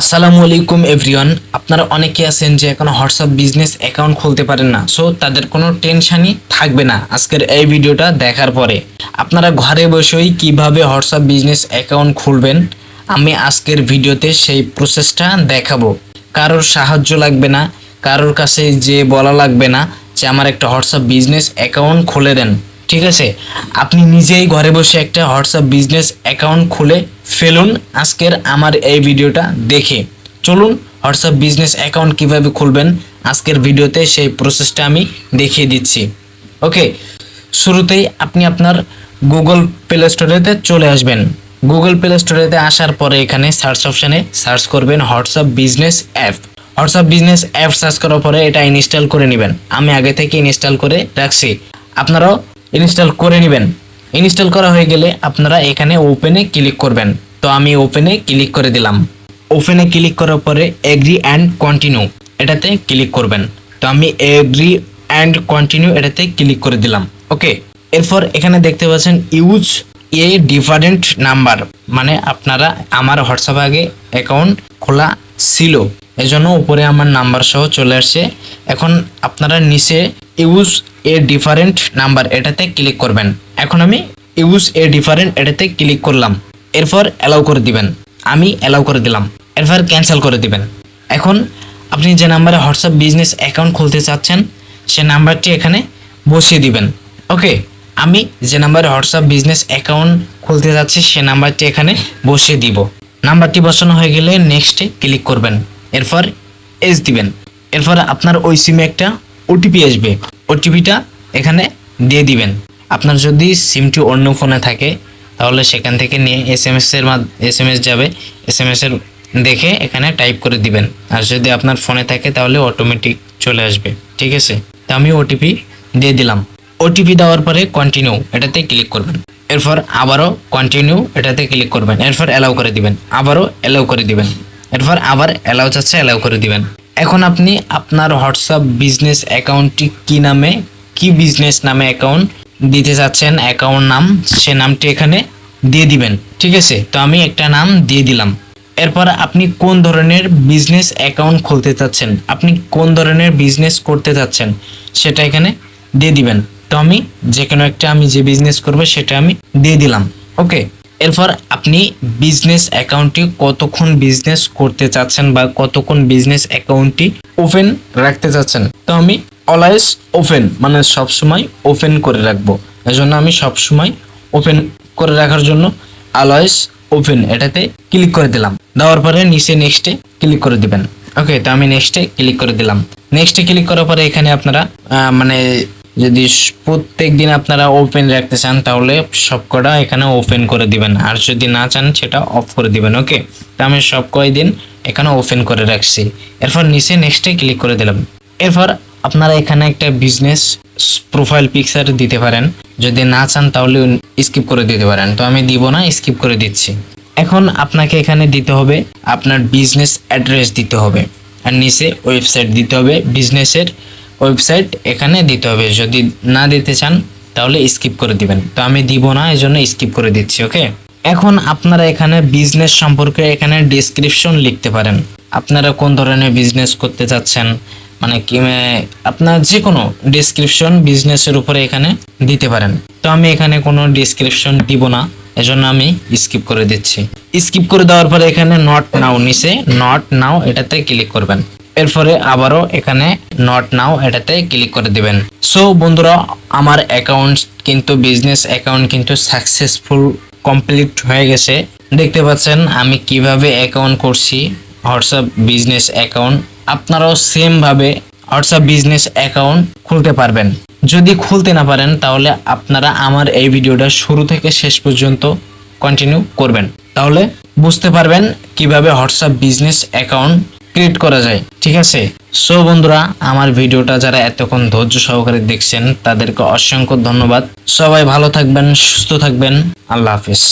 আসসালামু আলাইকুম এভরিওয়ান আপনারা অনেকে আছেন যে এখনও হোয়াটসঅ্যাপ বিজনেস অ্যাকাউন্ট খুলতে পারেন না সো তাদের কোনো টেনশনই থাকবে না আজকের এই ভিডিওটা দেখার পরে। আপনারা ঘরে বসেই কীভাবে হোয়াটসঅ্যাপ বিজনেস অ্যাকাউন্ট খুলবেন, আমি আজকের ভিডিওতে সেই প্রসেসটা দেখাবো। কারোর সাহায্য লাগবে না, কারোর কাছে যে বলা লাগবে না যে আমার একটা হোয়াটসঅ্যাপ বিজনেস অ্যাকাউন্ট খুলে দেন, ঠিক আছে? আপনি নিজেই ঘরে বসে একটা হোয়াটসঅ্যাপ বিজনেস অ্যাকাউন্ট খুলে ফেলুন আজকের আমার এই ভিডিওটা দেখে। চলুন হোয়াটসঅ্যাপ বিজনেস অ্যাকাউন্ট কীভাবে খুলবেন আজকের ভিডিওতে সেই প্রসেসটা আমি দেখিয়ে দিচ্ছি। ওকে শুরুতেই আপনি আপনার গুগল প্লে স্টোরেতে চলে আসবেন। গুগল প্লে স্টোরেতে আসার পরে এখানে সার্চ অপশানে সার্চ করবেন WhatsApp business app WhatsApp business app search করার পরে এটা ইনস্টল করে নেবেন। আমি আগে থেকে ইনস্টল করে রাখছি। আপনারাও ইনস্টল করে নেবেন। ইনস্টল করা হয়ে গেলে আপনারা এখানে ওপেনে ক্লিক করবেন। তো আমি ওপেনে ক্লিক করে দিলাম। ওপেনে ক্লিক করার পরে এগ্রি অ্যান্ড কন্টিনিউ এটাতে ক্লিক করবেন। তো আমি এগ্রি অ্যান্ড কন্টিনিউ এটাতে ক্লিক করে দিলাম। ওকে এরপর এখানে দেখতে পাচ্ছেন ইউজ এ ডিফারেন্ট নাম্বার মানে আপনারা আমার হোয়াটসঅ্যাপ আগে অ্যাকাউন্ট খোলা ছিল। এজন্য উপরে আমার নাম্বার সহ চলে আসছে। এখন আপনারা নিচে ইউজ এ ডিফারেন্ট নাম্বার এটাতে ক্লিক করবেন। এখন আমি ইউজ এ ডিফারেন্ট এটাতে ক্লিক করলাম। এরপর অ্যালাউ করে দিবেন। আমি অ্যালাউ করে দিলাম। এরপর ক্যান্সেল করে দিবেন। এখন আপনি যে নাম্বারে হোয়াটসঅ্যাপ বিজনেস অ্যাকাউন্ট খুলতে চাচ্ছেন, সে নাম্বারটি এখানে বসিয়ে দিবেন। ওকে আমি যে নাম্বারে হোয়াটসঅ্যাপ বিজনেস অ্যাকাউন্ট খুলতে যাচ্ছি, সে নাম্বারটি এখানে বসিয়ে দিব। নাম্বারটি বসানো হয়ে গেলে নেক্সটে ক্লিক করবেন। এরপর এস দিবেন। এরপর আপনার ওই সিমে একটা ওটিপি আসবে। ওটিপিটা এখানে দিয়ে দিবেন। আপনার যদি সিমটি অন্য ফোনে থাকে তাহলে সেখান থেকে নিয়ে এস এম এস এর এস এম এস যাবে। এস এম এস এর দেখে এখানে টাইপ করে দিবেন। আর যদি আপনার ফোনে থাকে তাহলে অটোমেটিক চলে আসবে। ঠিক আছে? তো আমি ওটিপি দিয়ে দিলাম। ওটিপি দেওয়ার পরে কন্টিনিউ এটাতে ক্লিক করবেন। এরপর আবারও কন্টিনিউ এটাতে ক্লিক করবেন। এরপর অ্যালাউ করে দিবেন। আবারও অ্যালাউ করে দিবেন। এরপর আবার অ্যালাউ চাচ্ছে অ্যালাউ করে দিবেন। এখন আপনি আপনার হোয়াটসঅ্যাপ বিজনেস অ্যাকাউন্টটি কি নামে, কি বিজনেস নামে অ্যাকাউন্ট দিতে চাচ্ছেন অ্যাকাউন্ট নাম, সে নামটি এখানে দিয়ে দিবেন, ঠিক আছে? তো আমি একটা নাম দিয়ে দিলাম। এরপর আপনি কোন ধরনের বিজনেস অ্যাকাউন্ট খুলতে চাচ্ছেন? আপনি কোন ধরনের বিজনেস করতে চাচ্ছেন? সেটা এখানে দিয়ে দিবেন। তো আমি যে কোনো একটা আমি যে বিজনেস করব, সেটা আমি দিয়ে দিলাম। ওকে এরপর আপনি বিজনেস অ্যাকাউন্টটি কতক্ষণ বিজনেস করতে চাচ্ছেন বা কতক্ষণ বিজনেস অ্যাকাউন্টটি ওপেন রাখতে চাচ্ছেন? তো আমি অলওয়েজ ওপেন মানে সবসময় ওপেন করে রাখব। এজন্য আমি সবসময় ওপেন করে রাখার জন্য অলওয়েজ ওপেন এটাতে ক্লিক করে দিলাম। দেওয়ার পরে নিচে নেক্সটে ক্লিক করে দিবেন। ওকে তো আমি নেক্সটে ক্লিক করে দিলাম। নেক্সটে ক্লিক করার পরে এখানে আপনারা মানে যদি প্রত্যেক দিন আপনারা ওপেন রাখতে চান, তাহলে সবকটা এখানে ওপেন করে দিবেন। আর যদি না চান, সেটা অফ করে দিবেন। ওকে তো আমি সব কয়দিন এখানে ওপেন করে রাখছি। এরপর নিচে নেক্সটে ক্লিক করে দিলাম। এরপর আপনারা এখানে একটা বিজনেস প্রোফাইল পিকচার দিতে পারেন। যদি না চান, তাহলে স্কিপ করে দিতে পারেন। তো আমি দিব না স্কিপ করে দিচ্ছি। এখন আপনাকে এখানে দিতে হবে, আপনার বিজনেস অ্যাড্রেস দিতে হবে। আর নিচে ওয়েবসাইট দিতে হবে বিজনেসের ওয়েবসাইট এখানে দিতে হবে। যদি না দিতে চান, তাহলে স্কিপ করে দিবেন। তো আমি দিব না এই জন্য স্কিপ করে দিচ্ছি ওকে এখন আপনারা এখানে বিজনেস সম্পর্কে এখানে ডিসক্রিপশন লিখতে পারেন। আপনারা কোন ধরনের বিজনেস করতে চাচ্ছেন? মানে কি আপনার যে কোনো ডিসক্রিপশন বিজনেসের উপরে এখানে দিতে পারেন। তো আমি এখানে কোনো ডিসক্রিপশন দিব না, এজন্য আমি স্কিপ করে দিচ্ছি। স্কিপ করে দেওয়ার পরে এখানে নট নাও নিচে নট নাও এটাতে ক্লিক করবেন। এরপরে আবারও এখানে নট নাও এটাতে ক্লিক করে দিবেন। সো বন্ধুরা, আমার অ্যাকাউন্ট কিন্তু বিজনেস অ্যাকাউন্ট কিন্তু সাকসেসফুল কমপ্লিট হয়ে গেছে। দেখতে পাচ্ছেন, আমি কীভাবে অ্যাকাউন্ট করছি? হোয়াটসঅ্যাপ বিজনেস অ্যাকাউন্ট আপনারাও সেম ভাবে হোয়াটসঅ্যাপ বিজনেস অ্যাকাউন্ট খুলতে পারবেন। যদি খুলতে না পারেন, তাহলে আপনারা আমার এই ভিডিওটা শুরু থেকে শেষ পর্যন্ত কন্টিনিউ করবেন। তাহলে বুঝতে পারবেন কীভাবে হোয়াটসঅ্যাপ বিজনেস অ্যাকাউন্ট ক্রিয়েট করা যায়, ঠিক আছে? সো বন্ধুরা, আমার ভিডিওটা যারা এতক্ষণ ধৈর্য সহকারে দেখছেন, তাদেরকে অসংখ্য ধন্যবাদ। সবাই ভালো থাকবেন, সুস্থ থাকবেন। আল্লাহ হাফিজ।